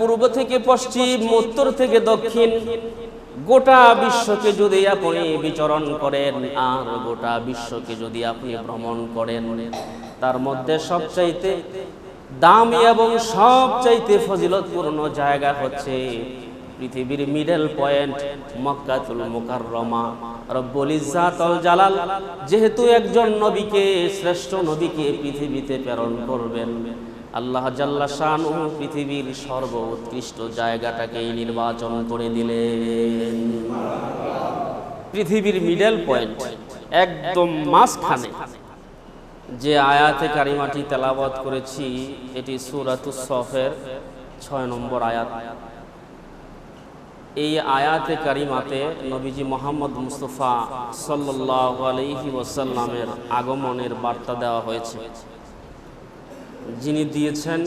পূর্ব থেকে পশ্চিম, উত্তর থেকে দক্ষিণ, গোটা বিশ্বকে যদি আপনি বিচরণ করেন, আর গোটা বিশ্বকে যদি আপনি ভ্রমণ করেন, তার মধ্যে সবচাইতে দামি এবং সবচাইতে ফজিলতপূর্ণ জায়গা হচ্ছে পৃথিবীর মিডল পয়েন্ট মক্কাতুল মুকাররমা। রব্বুল ইজ্জাতুল জালাল যেহেতু একজন নবীকে, শ্রেষ্ঠ নবীকে পৃথিবীতে প্রেরণ করবেন আল্লাহ জাল্লা শানু পৃথিবীর সর্ব উৎকৃষ্ট জায়গাটাকে নির্বাচন করে দিলেন। পৃথিবীর মিডল পয়েন্ট একদম মাঝখানে, যে আয়াতে কারিমাটি তেলাবত করেছি, এটি সুরাতুস সফের ছয় নম্বর আয়াত। এই আয়াতে কারিমাতে নবীজি মোহাম্মদ মুস্তফা সাল্লাহ আলহি ওসাল্লামের আগমনের বার্তা দেওয়া হয়েছে। যিনি দিয়েছেন,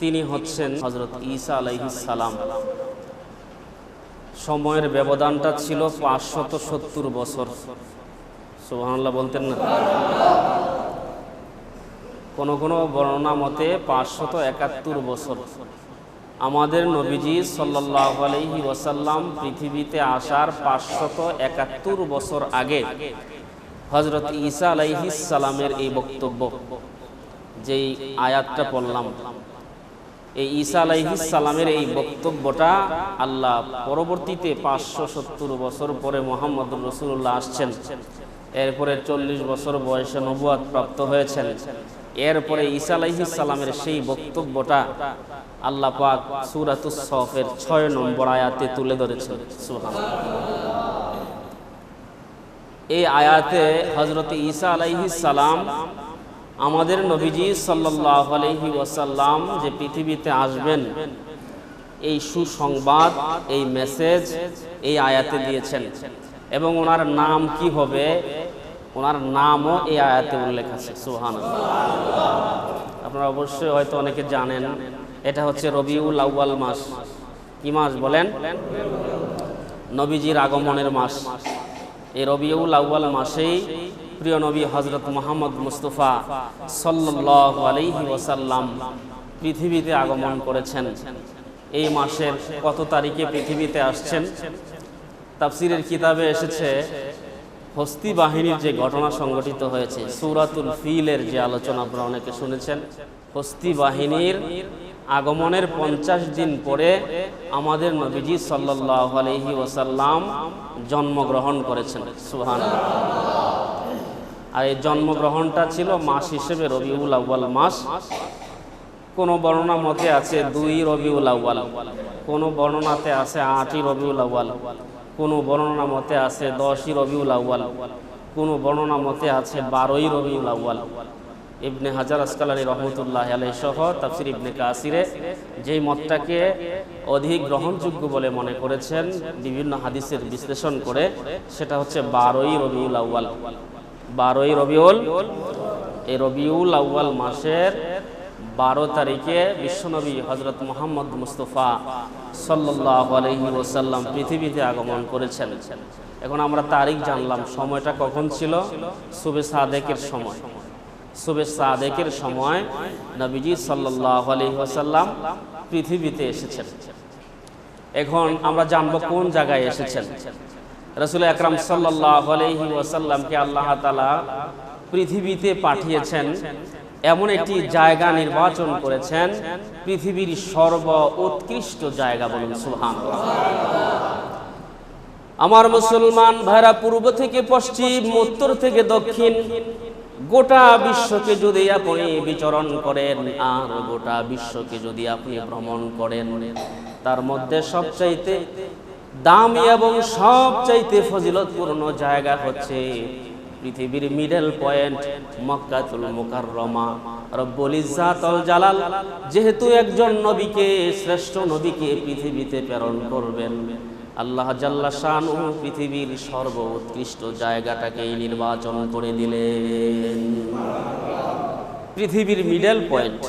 তিনি হচ্ছেন হজরত ঈসা সালাম। সময়ের ব্যবধানটা ছিল পাঁচশত সত্তর বছর। সুবহানাল্লাহ বলতেন না? কোন কোন বর্ণনা মতে পাঁচশত একাত্তর বছর। আমাদের নবীজি সাল্লাহ আলহি ওয়াসাল্লাম পৃথিবীতে আসার পাঁচশত একাত্তর বছর আগে হজরত ঈসা আলাইহি সালামের এই বক্তব্য। যেই আয়াতটা পড়লাম, এই ঈসা আলাইহি সালামের এই বক্তব্যটা আল্লাহ পরবর্তীতে পাঁচশো সত্তর বছর পরে মোহাম্মদ রসুল্লাহ আসছেন। এরপরে চল্লিশ বছর বয়সে নবুয়াদ প্রাপ্ত হয়েছেন। এরপরে ঈসা আলাইহি সালামের সেই বক্তব্যটা আল্লাহ পাক সুরাতুস সফের ছয় নম্বর আয়াতে তুলে ধরেছেন। সুবহানাল্লাহ। এই আয়াতে হজরত ঈসা আলাইহি সালাম আমাদের নবীজি সাল্লাহ আলহি ওয়াসাল্লাম যে পৃথিবীতে আসবেন, এই সুসংবাদ, এই মেসেজ, এই আয়াতে দিয়েছেন। এবং ওনার নাম কি হবে? ওনার নামও এই আয়াতে উল্লেখ আছে সুহান আপনারা অবশ্যই হয়তো অনেকে জানেন, এটা হচ্ছে রবিউল আউ্বাল মাস। কি মাস বলেন? নবীজির আগমনের মাস। এই রবিউল আউ্বাল মাসেই প্রিয় নবী হজরত মোহাম্মদ মুস্তফা আলহি ওসাল্লাম পৃথিবীতে আগমন করেছেন। এই মাসের কত তারিখে পৃথিবীতে আসছেন? তাফসিরের কিতাবে এসেছে, হস্তি বাহিনীর যে ঘটনা সংঘটিত হয়েছে, সুরাতুল ফিলের যে আলোচনা আপনারা অনেকে শুনেছেন, হস্তি বাহিনীর আগমনের পঞ্চাশ দিন পরে আমাদের নবীজি সাল্লাহ আলহি ওসাল্লাম জন্মগ্রহণ করেছেন। সুহান আর এই জন্মগ্রহণটা ছিল মাস হিসেবে রবিউল আউ্বাল মাস। কোন বর্ণনা মতে আছে দুই রবিউল আউ্বাল কোন বর্ণনাতে আছে আটই রবিউল আউ্বাল কোন বর্ণনা মতে আছে দশই রবিউল আউ্বাল কোন বর্ণনা মতে আছে বারোই রবিউল আউ্বাল ইবনে হাজার আসকালানি রহমতুল্লাহ আলাই সহ তাফসির ইবনে কাসিরে যেই মতটাকে অধিক গ্রহণযোগ্য বলে মনে করেছেন, বিভিন্ন হাদিসের বিশ্লেষণ করে, সেটা হচ্ছে বারোই রবিউল আউ্বাল বারোই রবিউল, এই রবিউল আউ্বাল মাসের বারো তারিখে বিশ্বনবী হজরত মোহাম্মদ মুস্তফা সাল্লাহ ওসাল্লাম পৃথিবীতে আগমন করেছেন। এখন আমরা তারিখ জানলাম, সময়টা কখন ছিল? সুবে সাদেকের সময়। সুবে সাদেকের সময় নবীজি সাল্লাহ আলহি ওসাল্লাম পৃথিবীতে এসেছেন। এখন আমরা জানব কোন জায়গায় এসেছেন। রসুল আকরাম সাল্লাহ আলহি আল্লাহ তালা পৃথিবীতে পাঠিয়েছেন, এমন একটি জায়গা নির্বাচন করেছেন, পৃথিবীর সর্ব উৎকৃষ্ট জায়গা বলুন সুহান আমার মুসলমান ভাইরা, পূর্ব থেকে পশ্চিম, উত্তর থেকে দক্ষিণ, গোটা বিশ্বকে যদি আপনি বিচরণ করেন, আর গোটা বিশ্বকে যদি আপনি ভ্রমণ করেন, তার মধ্যে সবচাইতে দামি এবং সবচাইতে ফজিলতপূর্ণ জায়গা হচ্ছে পৃথিবীর মিডল পয়েন্ট মক্কাতুল মুকাররমা। রব্বুল ইজ্জাতুল জালাল যেহেতু একজন নবীকে, শ্রেষ্ঠ নবীকে পৃথিবীতে প্রেরণ করবেন, আল্লাহ জাল্লা শানু পৃথিবীর সর্বোৎকৃষ্ট জায়গাটাকে নির্বাচন করে দিলেন। পৃথিবীর মিডল পয়েন্ট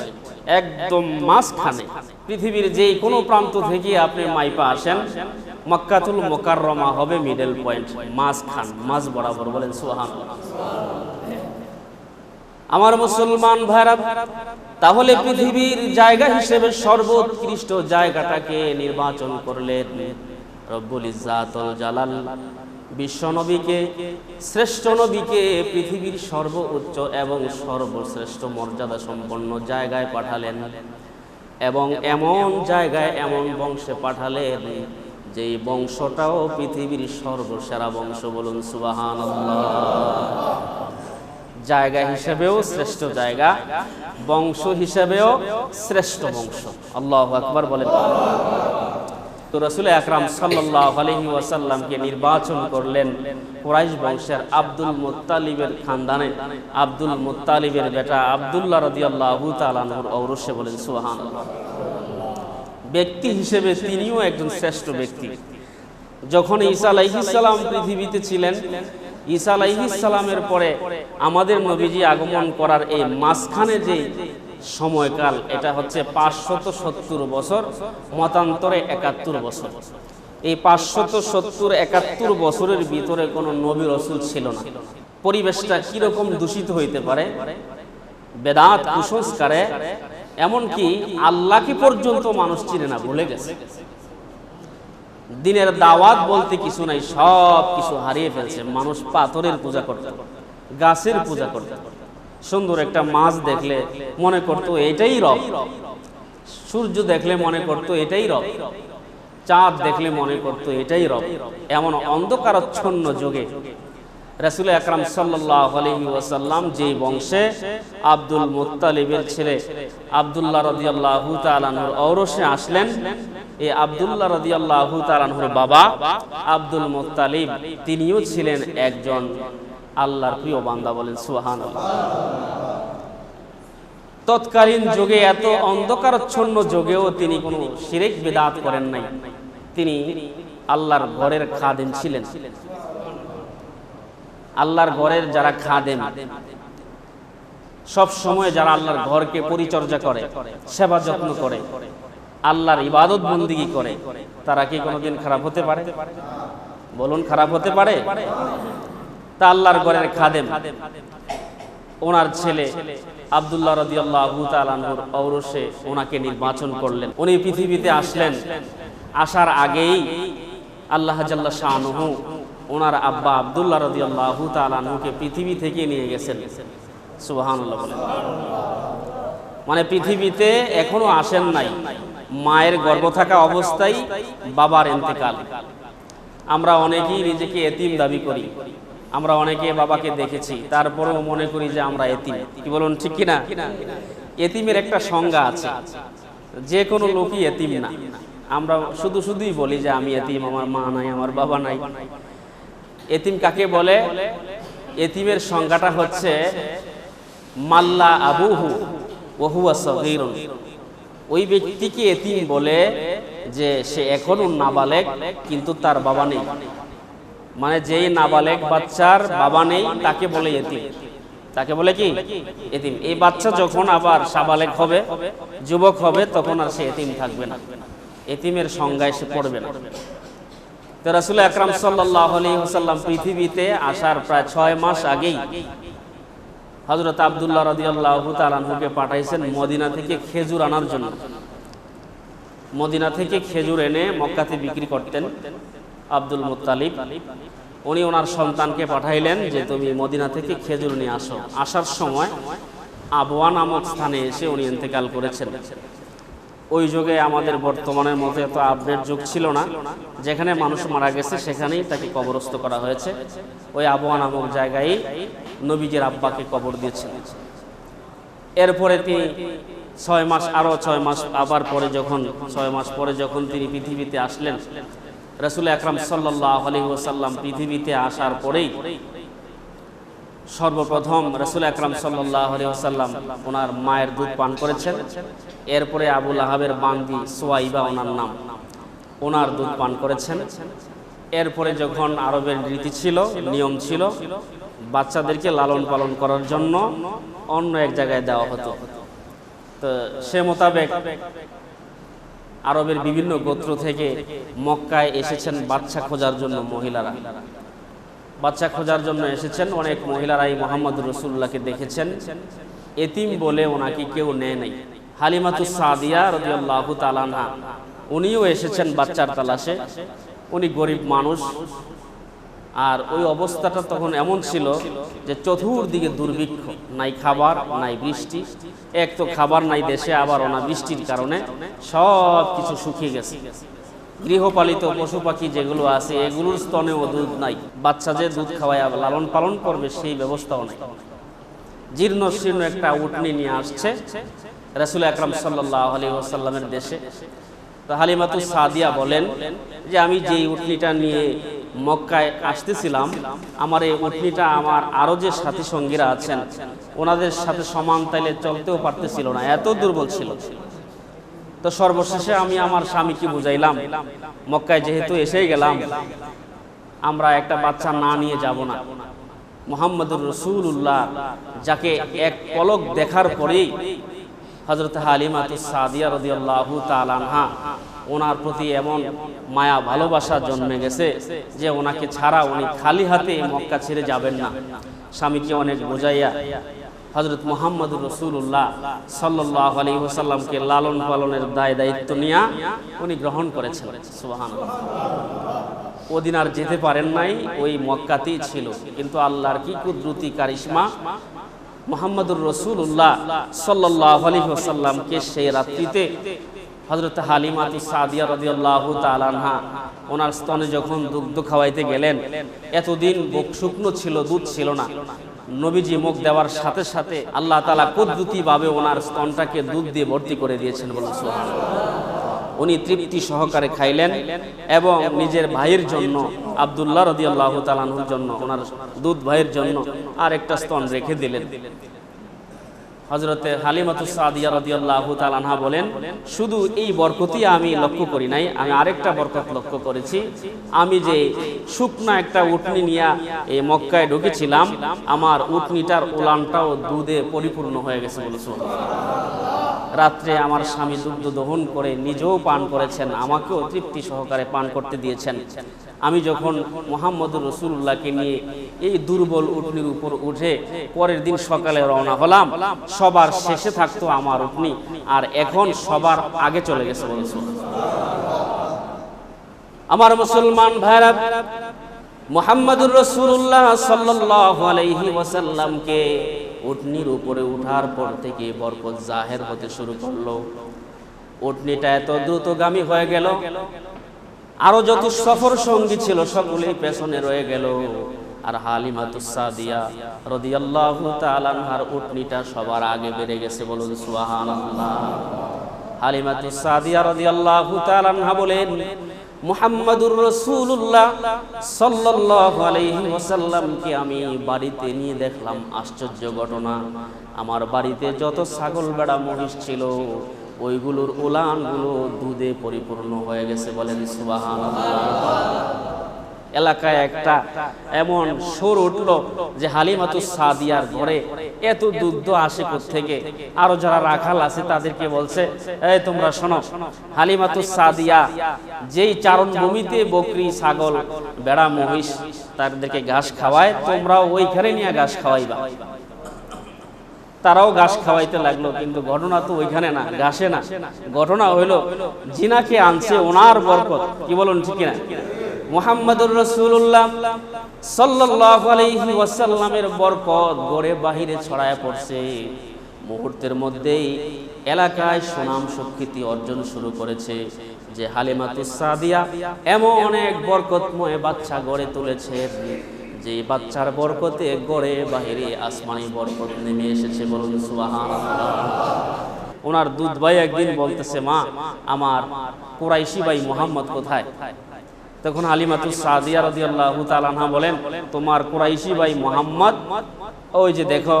একদম মাঝখানে, পৃথিবীর যে কোনো প্রান্ত থেকে আপনি মাইপা আসেন মক্কাতুল মোকাররমা হবে মিডল পয়েন্ট মাছ খান মাঝ বরাবর বলেন সোহান আমার মুসলমান ভাইরা, তাহলে পৃথিবীর জায়গা হিসেবে সর্বোৎকৃষ্ট জায়গাটাকে নির্বাচন করলেন রব্বুল ইজ্জাতুল জালাল। বিশ্ব নবীকে, শ্রেষ্ঠ নবীকে পৃথিবীর সর্বোচ্চ এবং সর্বশ্রেষ্ঠ মর্যাদা সম্পন্ন জায়গায় পাঠালেন এবং এমন জায়গায় এমন বংশে পাঠালেন যেই বংশটাও পৃথিবীর সর্বসেরা বংশ বলুন সুবাহান জায়গা হিসেবেও শ্রেষ্ঠ জায়গা, বংশ হিসেবেও শ্রেষ্ঠ বংশ। আল্লাহ আকবর বলেন। তো রসুল আকরাম সাল্লাহ আলহি ওয়াসাল্লামকে নির্বাচন করলেন কুরাইশ বংশের আব্দুল মুত্তালিবের খানদানে। আব্দুল মুত্তালিবের বেটা আবদুল্লাহ রদিয়াল্লাহু তালানুর ঔরসে বলেন সুহান ব্যক্তি হিসেবে তিনিও একজন শ্রেষ্ঠ ব্যক্তি। যখন ঈসা আলাইহিসাল্লাম পৃথিবীতে ছিলেন ঈসা আলাইহিসাল্লামের পরে আমাদের নবীজি আগমন করার এই মাঝখানে যে সময়কাল এটা হচ্ছে পাঁচশত সত্তর বছর মতান্তরে একাত্তর বছর। এই পাঁচশত সত্তর একাত্তর বছরের ভিতরে কোনো নবী রসুল ছিল না। পরিবেশটা কীরকম দূষিত হইতে পারে? বেদাত কুসংস্কারে এমনকি আল্লাহকে পর্যন্ত মানুষ চিনে না, ভুলে গেছে। দিনের দাওয়াত বলতে কিছু নাই, সব কিছু হারিয়ে ফেলছে। মানুষ পাথরের পূজা করত, গাছের পূজা করত। সুন্দর একটা মাছ দেখলে মনে করতো, এটাই রব। সূর্য দেখলে মনে করতো, এটাই রব। চাঁদ দেখলে মনে করতো, এটাই রব। এমন অন্ধকারচ্ছন্ন যুগে রাসুল আকরাম সাল্লাহ আলহি ওয়াসাল্লাম বংশে আব্দুল মুত্তালিবের ছেলে আবদুল্লাহ রদিয়াল্লাহু তালানুর ঔরসে আসলেন, এই আবদুল্লাহ রদিয়াল্লাহু তালানহুর বাবা আব্দুল মুত্তালিব, তিনিও ছিলেন একজন আল্লাহর প্রিয় বান্দা বলেন সুহান তৎকালীন যুগে এত অন্ধকারচ্ছন্ন যুগেও তিনি কোনো শিরেক বেদাত করেন নাই। তিনি আল্লাহর ঘরের খাদেম ছিলেন। আল্লাহর ঘরের যারা খাদেম, সব সময় যারা আল্লাহর ঘরকে পরিচর্যা করে, সেবা যত্ন করে, আল্লাহর ইবাদত বন্দিগি করে, তারা কি কোনোদিন খারাপ হতে পারে? বলুন, খারাপ হতে পারে? তা আল্লাহর ঘরের খাদেম, ওনার ছেলে আবদুল্লাহ রদিয়াল্লাহু তালানহুর ঔরসে ওনাকে নির্বাচন করলেন। উনি পৃথিবীতে আসলেন, আসার আগেই আল্লাহ জাল্লা শাহনুহু ওনার আব্বা আবদুল্লাহ রদিয়াল্লাহু তালানহুকে পৃথিবী থেকে নিয়ে গেছেন। সুবাহানুল্লাহ মানে পৃথিবীতে এখনও আসেন নাই। মায়ের গর্ভ থাকা অবস্থায় বাবার এন্তেকাল আমরা অনেকেই নিজেকে এতিম দাবি করি। আমরা অনেকে বাবাকে দেখেছি, তারপরেও মনে করি যে আমরা এতিম। কি বলুন, ঠিক কিনা? এতিমের একটা সংজ্ঞা আছে। যে কোনো লোকই এতিম না। আমরা শুধু শুধুই বলি যে আমি এতিম, আমার মা নাই, আমার বাবা নাই। এতিম কাকে বলে? এতিমের সংজ্ঞাটা হচ্ছে মাল্লা আবুহু ওহুয়া সগীরুন। ওই ব্যক্তিকে এতিম বলে যে সে এখনও নাবালেক, কিন্তু তার বাবা নেই। মানে যেই নাবালেক বাচ্চার বাবা নেই, তাকে বলে এতিম। তাকে বলে কি? এতিম। এই বাচ্চা যখন আবার সাবালেক হবে, যুবক হবে, তখন আর সে এতিম থাকবে না। এতিমের সংজ্ঞায় সে পড়বে না। তো রাসুল আকরাম সাল্লাহ সাল্লাম পৃথিবীতে আসার প্রায় ছয় মাস আগেই হজরত আবদুল্লাহ রদিয়াল্লাহ তালানহুকে পাঠাইছেন মদিনা থেকে খেজুর আনার জন্য। মদিনা থেকে খেজুর এনে মক্কাতে বিক্রি করতেন আব্দুল মুতালিব উনি ওনার সন্তানকে পাঠাইলেন যে, তুমি মদিনা থেকে খেজুর নিয়ে আসো। আসার সময় আবওয়া নামক স্থানে এসে উনি ইন্তেকাল করেছেন। ওই যুগে আমাদের বর্তমানের মতো এত আপডেট যুগ ছিল না। যেখানে মানুষ মারা গেছে, সেখানেই তাকে কবরস্থ করা হয়েছে। ওই আবহাওয়া নামক জায়গায় নবীজের আব্বাকে কবর দিয়েছেন। এরপরে তিনি ছয় মাস, আরও ছয় মাস আবার পরে যখন, ছয় মাস পরে যখন তিনি পৃথিবীতে আসলেন, রসুল আকরাম সাল্লাহ আলী ওসাল্লাম পৃথিবীতে আসার পরেই সর্বপ্রথম রসুল আকরাম সাল্লাহ আলী ওসাল্লাম ওনার মায়ের দুধ পান করেছেন। এরপরে আবুল আহাবের বান্দি সোয়াইবা ওনার নাম, ওনার দুধ পান করেছেন। এরপরে যখন আরবের রীতি ছিল, নিয়ম ছিল, বাচ্চাদেরকে লালন পালন করার জন্য অন্য এক জায়গায় দেওয়া হতো। তো সে মোতাবেক আরবের বিভিন্ন গোত্র থেকে মক্কায় এসেছেন বাচ্চা খোঁজার জন্য মহিলারা। বাচ্চা খোঁজার জন্য এসেছেন। অনেক মহিলারাই মোহাম্মদ রসুল্লাহকে দেখেছেন। এতিম বলে ওনাকে কেউ নেয় নাই। হালিমাতুস সাদিয়া রদিয়াল্লাহু তালানহা উনিও এসেছেন বাচ্চার তালাশে। উনি গরিব মানুষ। আর ওই অবস্থাটা তখন এমন ছিল যে চতুর্দিকে দুর্ভিক্ষ, নাই খাবার, নাই বৃষ্টি। এক তো খাবার নাই দেশে, আবার ওনা বৃষ্টির কারণে সব কিছু শুকিয়ে গেছে। গৃহপালিত পশু পাখি যেগুলো আছে, এগুলোর স্তনেও দুধ নাই। বাচ্চা যে দুধ খাওয়ায় লালন পালন করবে, সেই ব্যবস্থাও নাই। জীর্ণ শীর্ণ একটা উটনি নিয়ে আসছে রাসুল আকরাম সাল্লাহ আলী ওসাল্লামের দেশে। হালিমাতু সাদিয়া বলেন যে, আমি যেই উটনিটা নিয়ে মক্কায় আসতেছিলাম, আমার এই উটনিটা আমার আরও যে সাথী সঙ্গীরা আছেন, ওনাদের সাথে সমান তাইলে চলতেও পারতেছিল না, এত দুর্বল ছিল। তো সর্বশেষে আমি আমার স্বামীকে বুঝাইলাম, মক্কায় যেহেতু এসেই গেলাম, আমরা একটা বাচ্চা না নিয়ে যাব না। মোহাম্মদুর রসুল্লাহ যাকে এক পলক দেখার পরেই হজরত হালিমাতু সাদিয়া রদিয়াল্লাহু তালানহা ওনার প্রতি এমন মায়া ভালোবাসা জন্মে গেছে যে ওনাকে ছাড়া উনি খালি হাতে মক্কা ছেড়ে যাবেন না। স্বামীকে অনেক বোঝাইয়া হজরত মোহাম্মদুর রসুল্লাহ সাল্লাহ আলী ওসাল্লামকে লালন পালনের দায় দায়িত্ব নিয়ে উনি গ্রহণ করেছেন। সুবাহান ওদিন আর যেতে পারেন নাই, ওই মক্কাতেই ছিল। কিন্তু আল্লাহর কি কুদরতি কারিশমা? মোহাম্মদুর রসুল্লাহ সাল্লাহ আলী ওসাল্লামকে সেই রাত্রিতে হজরত হালিমাতু সাদিয়া রদিয়াল্লাহু তালানহা ওনার স্তনে যখন দুগ্ধ খাওয়াইতে গেলেন, এতদিন বুক শুকনো ছিল, দুধ ছিল না। নবীজি মুখ দেওয়ার সাথে সাথে আল্লাহ তালা কুদ্রুতি ভাবে ওনার স্তনটাকে দুধ দিয়ে ভর্তি করে দিয়েছেন বলে উনি তৃপ্তি সহকারে খাইলেন এবং নিজের ভাইয়ের জন্য, আবদুল্লাহ রদি আল্লাহ তালানহুর জন্য, ওনার দুধ ভাইয়ের জন্য আর একটা স্তন রেখে দিলেন। হজরতে হালিমাতু সাদিয়া রদিয়াল্লাহু তালানহা বলেন, শুধু এই বরকতই আমি লক্ষ্য করি নাই, আমি আরেকটা বরকত লক্ষ্য করেছি। আমি যে শুকনো একটা উটনি নিয়ে এই মক্কায় ঢুকেছিলাম, আমার উটনিটার উলানটাও দুধে পরিপূর্ণ হয়ে গেছে বলেছ রাত্রে আমার স্বামী দুগ্ধ দহন করে নিজেও পান করেছেন, আমাকেও তৃপ্তি সহকারে পান করতে দিয়েছেন। আমি যখন মোহাম্মদুর রসুল্লাহকে নিয়ে এই দুর্বল উটনির উপর উঠে পরের দিন সকালে রওনা হলাম, সবার শেষে থাকতো আমার উটনি, আর এখন সবার আগে চলে গেছে আমার মুসলমান ভাইরা, মোহাম্মদুর রসুল্লাহ সাল্লাহ আলাইহি ওয়াসাল্লামকে উটনির উপরে উঠার পর থেকে বরকত জাহের হতে শুরু করল। উটনিটা এত দ্রুতগামী হয়ে গেল আরও যত সফর সঙ্গী ছিল সকলেই পেছনে রয়ে গেল। আর হালিমাতুসাদিয়া রদিয়াল্লাহু তাআলার উটনিটা সবার আগে বেড়ে গেছে বলুন সুবহানাল্লাহ। হালিমাতুসাদিয়া রদিয়াল্লাহু তাআলা বলেন, মুহাম্মাদুর রাসূলুল্লাহ সাল্লাল্লাহু আলাইহি ওয়াসাল্লামকে আমি বাড়িতে নিয়ে দেখলাম। আশ্চর্য ঘটনা। আমার বাড়িতে যত ছাগল বেড়া মহিষ ছিল ওইগুলোর উলানগুলো দুধে পরিপূর্ণ হয়ে গেছে বলেন সুবাহান এলাকায় একটা এমন সুর উঠল যে হালিমাতু সাদিয়ার ঘরে, এত দুধ আসে থেকে আরও যারা রাখাল আছে তাদেরকে বলছে, এই তোমরা শোনো, হালিমাতু সাদিয়া যেই চারণ ভূমিতে বকরি, ছাগল, বেড়া, মহিষ তাদেরকে ঘাস খাওয়ায়, তোমরাও ওইখানে নিয়ে ঘাস খাওয়াইবা। তারাও ঘাস খাওয়াইতে লাগল, কিন্তু ঘটনা তো ওইখানে না, ঘাসে না। ঘটনা হইল, জিনাকে আনছে ওনার বরকত। কি বলুন, ঠিক না মুহাম্মদুর রাসূলুল্লাহ সাল্লাল্লাহু আলাইহি ওয়াসাল্লামের বরকত গড়ে বাহিরে ছড়ায় পড়ছে। মুহূর্তের মধ্যেই এলাকায় সুনাম সুখ্যাতি অর্জন শুরু করেছে, যে হালিমাতুস সাদিয়া এমন অনেক বরকতময় বাচ্চা গড়ে তুলেছে। যে বাচ্চার বরকতে গড়ে বাহিরে আসমানি বরকত নেমে এসেছে বলুন সুবাহান ওনার দুধ ভাই একদিন বলতেছে, মা, আমার কুরাইশি ভাই মোহাম্মদ কোথায়? তখন আলিমাতু সাদিয়া রাদিয়াল্লাহু তাআলা বলেন, তোমার কুরাইশি ভাই মোহাম্মদ, ওই যে দেখো,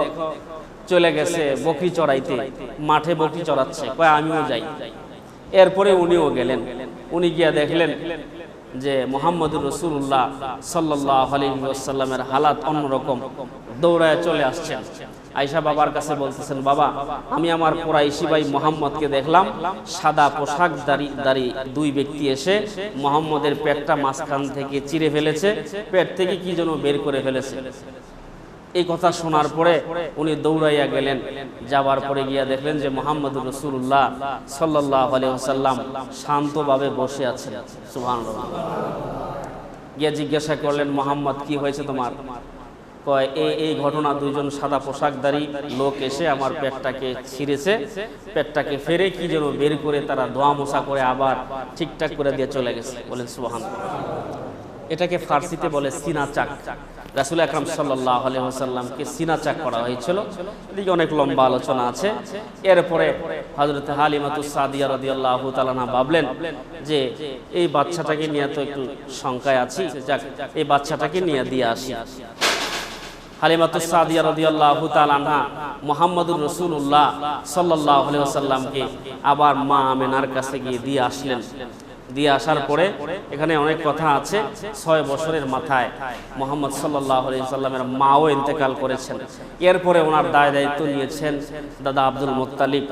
চলে গেছে বকরি চড়াইতে, মাঠে বকরি চড়াচ্ছে, কয়, আমিও যাই। এরপরে উনিও গেলেন। উনি গিয়া দেখলেন যে মোহাম্মদুর রসুল্লাহ সাল্লাহ আলহিমের হালাত অন্যরকম। দৌড়ায় চলে আসছেন। আয়সা বাবার কাছে বলতেছেন, বাবা, আমি আমার কোরাইশি ভাই মোহাম্মদকে দেখলাম, সাদা পোশাক দাড়ি দাড়ি দুই ব্যক্তি এসে মোহাম্মদের পেটটা মাঝখান থেকে চিরে ফেলেছে। পেট থেকে কি যেন বের করে ফেলেছে। এই কথা শোনার পরে উনি দৌড়াইয়া গেলেন। যাবার পরে গিয়া দেখলেন যে মোহাম্মদ রসুল্লাহ সাল্লাহ আলিয়াল্লাম শান্তভাবে বসে আছেন। সুহান গিয়া জিজ্ঞাসা করলেন, মোহাম্মদ, কি হয়েছে তোমার? কয় এই এই ঘটনা দুইজন সাদা পোশাকধারী লোক এসে আমার পেটটাকে ছিঁড়েছে। পেটটাকে ফেরে কি যেন বের করে তারা দোয়া মোছা করে আবার ঠিকঠাক করে দিয়ে চলে গেছে। বলেন সুহান এটাকে ফার্সিতে বলে সিনা চাক। রাসুল আকরাম সাল্লাহ আলহামকে সিনা চাক করা হয়েছিল। এদিকে অনেক লম্বা আলোচনা আছে। এরপরে হজরত হালিমাতুস সাদিয়া রদিয়াল্লাহ তালানা ভাবলেন যে এই বাচ্চাটাকে নিয়ে তো একটু শঙ্কায় আছি। যাক এই বাচ্চাটাকে নিয়ে দিয়ে আসি। হালিমাতুস সাদিয়া রদিয়াল্লাহু তাআলা মুহাম্মদুর রাসূলুল্লাহ সাল্লাল্লাহু আলাইহি ওয়াসাল্লামকে আবার মা আমেনার কাছে গিয়ে দিয়ে আসলেন। দিয়ে আসার পরে এখানে অনেক কথা আছে। ছয় বছরের মাথায় মোহাম্মদ সাল্লাহ সাল্লামের মাও ইন্তেকাল করেছেন। এরপরে ওনার দায় দায়িত্ব নিয়েছেন দাদা আব্দুল মোত্তালিব।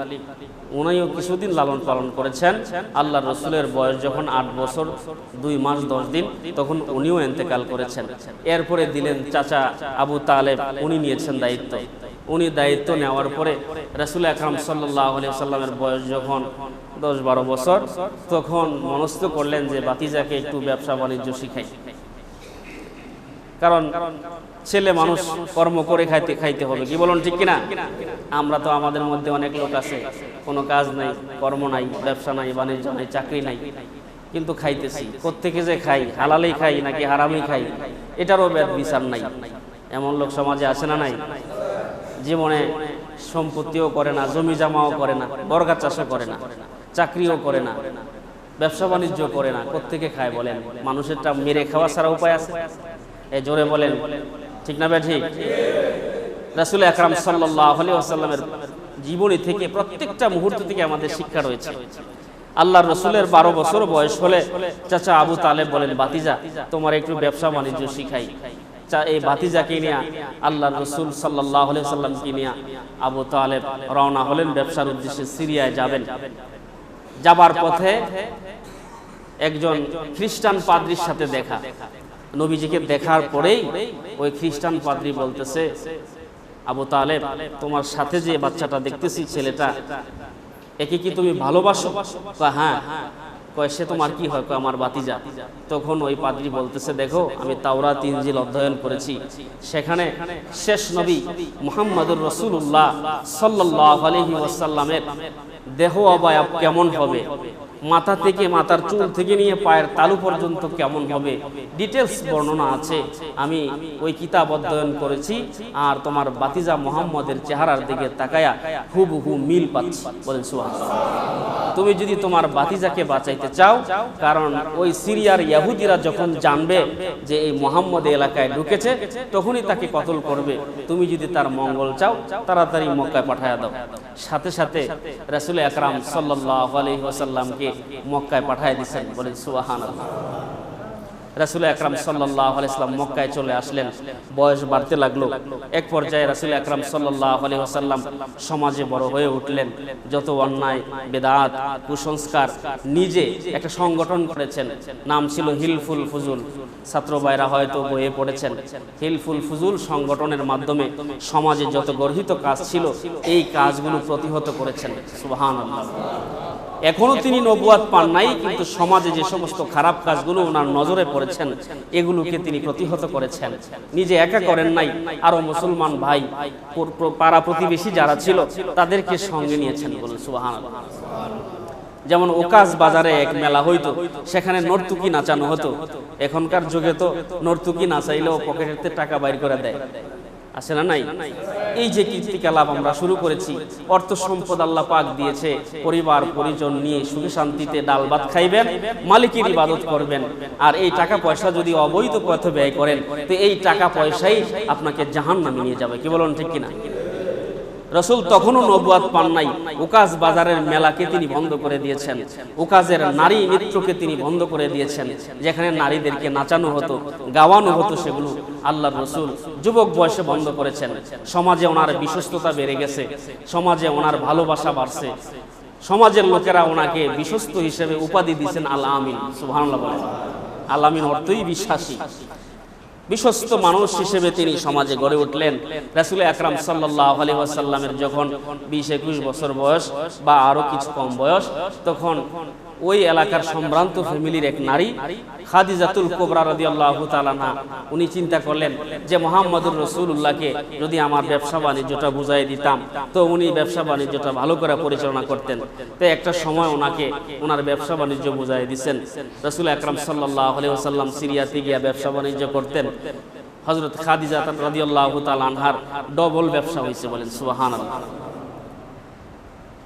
উনিও কিছুদিন লালন পালন করেছেন। আল্লাহ রসুলের বয়স যখন আট বছর, দুই মাস, দশ দিন, তখন উনিও ইন্তেকাল করেছেন। এরপরে দিলেন চাচা আবু তালেব, উনি নিয়েছেন দায়িত্ব। উনি দায়িত্ব নেওয়ার পরে রসুল আকরাম সাল্লাহ সাল্লামের বয়স যখন দশ বারো বছর তখন মনস্থ করলেন যে বাতিজাকে একটু ব্যবসা বাণিজ্য শিখাই। কারণ ছেলে মানুষ কর্ম করে খাইতে খাইতে হবে। কি বলুন ঠিক কিনা? আমরা তো আমাদের মধ্যে অনেক লোক আছে, কোনো কাজ নাই, কর্ম নাই, ব্যবসা নাই, বাণিজ্য নাই, চাকরি নাই, কিন্তু খাইতেছি। কোত্থেকে যে খাই? হালালেই খাই নাকি হারামেই খাই? এটারও ব্যাট বিচার নাই। এমন লোক সমাজে আছে না নাই? জীবনে সম্পত্তিও করে না জমি জমাও করে না বর্গা চাষও করে না। চাকরিও করে না, ব্যবসা বাণিজ্য করে না কোত্থেকে খায় বলেন। মানুষেরটা মেরে খাওয়া ছাড়া উপায় আছে? এ জোরে বলেন। ঠিক না ঠিক রাসুল আকরাম সাল্লাহ জীবনী থেকে প্রত্যেকটা মুহূর্ত থেকে আমাদের শিক্ষা রয়েছে। আল্লাহ রসুলের বারো বছর বয়স হলে চাচা আবু তালেব বলেন বাতিজা তোমার একটু ব্যবসা বাণিজ্য শিখাই। এই বাতিজাকে নিয়ে আল্লাহ রসুল সাল্লাহ সাল্লামকে নিয়ে আবু তালেব রওনা হলেন। ব্যবসার উদ্দেশ্যে সিরিয়ায় যাবেন। যাবার পথে একজন খ্রিস্টান পাদ্রির সাথে দেখা। নবীজিকে দেখার পরেই ওই খ্রিস্টান পাদ্রি বলতেছে, আবু তালেব, তোমার সাথে যে বাচ্চাটা দেখতেছি, ছেলেটা, একে কি তুমি ভালোবাসো? হ্যাঁ। কয়, সে তোমার কি হয়? আমার বাতিজা তখন ওই পাদ্রি বলতেছে, দেখো, আমি তাওরা তিনজিল অধ্যয়ন করেছি। সেখানে শেষ নবী মুহাম্মদুর রসুল্লাহ সাল্লাহ আলহি ওয়াসাল্লামের দেহ অবয়ব কেমন হবে? মাথা থেকে, মাথার চুল থেকে নিয়ে পায়ের তালু পর্যন্ত কেমন হবে? ডিটেলস বর্ণনা আছে। আমি ওই কিতাব অধ্যয়ন করেছি আর তোমার বাতিজা মোহাম্মদের চেহারার দিকে তাকায়া হুবহু মিল পাচ্ছি বলেন সুহান তুমি যদি তোমার বাতিজাকে বাঁচাইতে চাও, কারণ ওই সিরিয়ার ইয়াহুদিরা যখন জানবে যে এই মোহাম্মদ এলাকায় ঢুকেছে, তখনই তাকে কতল করবে। তুমি যদি তার মঙ্গল চাও, তাড়াতাড়ি মক্কায় পাঠায় দাও। সাথে সাথে রাসুল আকরাম সাল্লাহ আলহিহাসাল্লামকে মক্কায় পাঠায় দিচ্ছেন বলেন সুবাহান রাসুল আকরাম সাল্লাহ আলাইসলাম মক্কায় চলে আসলেন। বয়স বাড়তে লাগল। এক পর্যায়ে রাসুল আকরাম সাল্লাহ আলহিহাসাল্লাম সমাজে বড় হয়ে উঠলেন। যত অন্যায়, বেদাত, কুসংস্কার নিজে একটা সংগঠন করেছেন। নাম ছিল হিলফুল ফুজুল। ছাত্র ভাইরা হয়তো বইয়ে পড়েছেন। হিলফুল ফুজুল সংগঠনের মাধ্যমে সমাজে যত গর্হিত কাজ ছিল, এই কাজগুলো প্রতিহত করেছেন। সুবাহান এখনও তিনি নবুয়াদ পান নাই, কিন্তু সমাজে যে সমস্ত খারাপ কাজগুলো ওনার নজরে পড়েছেন, এগুলোকে তিনি প্রতিহত করেছেন। নিজে একা করেন নাই, আরও মুসলমান ভাই পাড়া প্রতিবেশী যারা ছিল, তাদেরকে সঙ্গে নিয়েছেন বলুন সুবাহান যেমন ওকাজ বাজারে এক মেলা হইতো, সেখানে নর্তুকি নাচানো হতো। এখনকার যুগে তো নর্তুকি নাচাইলেও পকেটেতে টাকা বাইর করে দেয়। আছে না নাই? এই যে কীর্তিকলাপ আমরা শুরু করেছি, অর্থ সম্পদ আল্লাহ পাক দিয়েছে, পরিবার, পরিজন নিয়ে সুখে শান্তিতে ডাল ভাত খাইবেন, মালিকের ইবাদত করবেন, আর এই টাকা পয়সা যদি অবৈধ পথে ব্যয় করেন, তো এই টাকা পয়সাই আপনাকে জাহান নামে নিয়ে যাবে, কি বলুন ঠিক কিনা? রসুল তখনও নবুয়াদ পান নাই। উকাজ বাজারের মেলাকে তিনি বন্ধ করে দিয়েছেন। উকাজের নারী নৃত্যকে তিনি বন্ধ করে দিয়েছেন। যেখানে নারীদেরকে নাচানো হতো, গাওয়ানো হতো সেগুলো আল্লাহর রসুল যুবক বয়সে বন্ধ করেছেন। সমাজে ওনার বিশ্বস্ততা বেড়ে গেছে। সমাজে ওনার ভালোবাসা বাড়ছে। সমাজের লোকেরা ওনাকে বিশ্বস্ত হিসেবে উপাধি দিয়েছেন আল আমিন বলেন আল আমিন অর্থই বিশ্বাসী। বিশ্বস্ত মানুষ হিসেবে তিনি সমাজে গড়ে উঠলেন। রাসুল আকরাম সাল্লাহ আলী ওয়াসাল্লামের যখন বিশ একুশ বছর বয়স বা আরও কিছু কম বয়স, তখন ওই এলাকার সম্ভ্রান্ত ফ্যামিলির এক নারী, খাদিজাতুল কোবরা রদি আল্লাহ তালানা উনি চিন্তা করলেন যে মোহাম্মদুর রসুল্লাহকে যদি আমার ব্যবসা বাণিজ্যটা বুঝাই দিতাম, তো উনি ব্যবসা বাণিজ্যটা ভালো করে পরিচালনা করতেন। তো একটা সময় ওনাকে ওনার ব্যবসা বাণিজ্য বুঝাই দিচ্ছেন রসুল আকরাম সাল্লাহ আলী সিরিয়াতে গিয়া ব্যবসা বাণিজ্য করতেন। হজরত খাদিজা রাদিয়াল্লাহ তাল আনহার ডবল ব্যবসা হয়েছে বলেন সুবাহান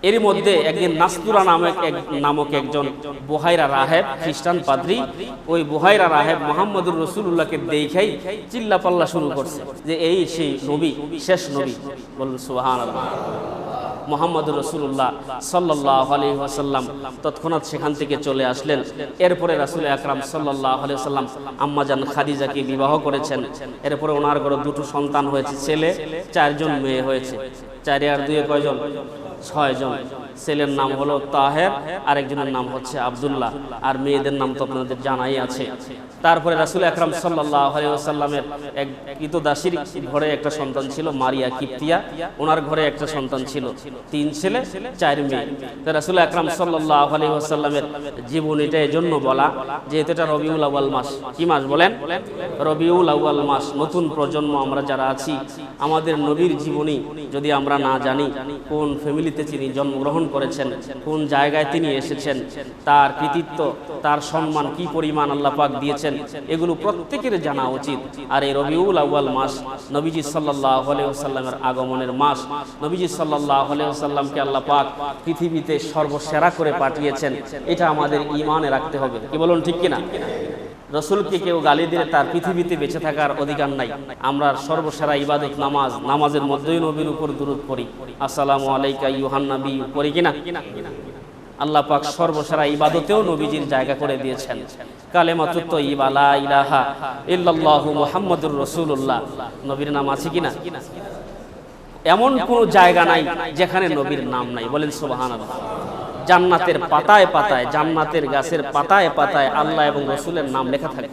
এর মধ্যে একদিন নাস্তুরা নামক এক নামক একজন বুহাইরা রাহেব, খ্রিস্টান পাদ্রী, ওই বুহাইরা রাহেব মোহাম্মদুর রসুল্লাহকে দেখাই চিল্লা পাল্লা শুরু করছে যে এই সেই নবী, শেষ নবী। বলুন সুহান মোহাম্মদ রসুল্লাহ সাল্লাহ আলী ওয়াসাল্লাম তৎক্ষণাৎ সেখান থেকে চলে আসলেন। এরপরে রাসুল আকরাম সাল্লাহ আলি সাল্লাম আম্মাজান খাদিজাকে বিবাহ করেছেন। এরপরে ওনার ঘরে দুটো সন্তান হয়েছে, ছেলে, চারজন মেয়ে হয়েছে। চারি আর দুয়ে কয়জন? ছয়জন। ছেলের নাম হলো তাহের, আরেকজনের নাম হচ্ছে আবদুল্লাহ। আর মেয়েদের নাম তো আপনাদের জানাই আছে। তারপরে রাসুল আকরাম সাল্লাহ আলিয়াল্লামের এক দাসির ঘরে একটা সন্তান ছিল, মারিয়া কিপ্তিয়া। ওনার ঘরে একটা সন্তান ছিল, তিন ছেলে, চার মেয়ে। রাসুল আকরাম সাল্লাহ আলী জীবন এটা এই জন্য বলা, যেহেতু এটা রবিউল আউ্য়াল মাস। কি মাস বলেন? রবিউল আউ্য়াল মাস, নতুন প্রজন্ম আমরা যারা আছি, আমাদের নবীর জীবনী যদি আমরা না জানি, কোন ফ্যামিলিতে তিনি জন্মগ্রহণ করেছেন, কোন জায়গায় তিনি এসেছেন, তার কৃতিত্ব, তার সম্মান কি পরিমাণ আল্লাহ পাক দিয়েছেন, এগুলো প্রত্যেকের জানা উচিত। আর এই রবিউল আউ্য়াল মাস নবীজি সাল্লাহ আলাইসাল্লামের আগমনের মাস, নবীজি সাল্লাহ আলাইসাল্লামকে আল্লাহ পাক পৃথিবীতে সর্বসেরা করে পাঠিয়েছেন, এটা আমাদের ইমানে রাখতে হবে। কি বলুন ঠিক কিনা? রসুলকে কেউ গালি দিলে তার পৃথিবীতে বেঁচে থাকার অধিকার নাই। আমরা সর্বসেরা ইবাদত নামাজ, নামাজের মধ্যেই নবীর উপর দূরত পড়ি। আসসালামু আলাইকা ইউহান নবী, পড়ি কিনা? আল্লাহ পাক সর্বসেরা ইবাদতেও নবীজির জায়গা করে দিয়েছেন। কালেমাতুত তৈবা লা ইলাহা ইল্লাল্লাহু মুহাম্মাদুর রাসূলুল্লাহ। নবীর নাম আছে কিনা? এমন কোন জায়গা নাই যেখানে নবীর নাম নাই। বলেন সুবহানাল্লাহ। জান্নাতের পাতায় পাতায় জান্নাতের গাছের পাতায় পাতায় আল্লাহ এবং রসুলের নাম লেখা থাকে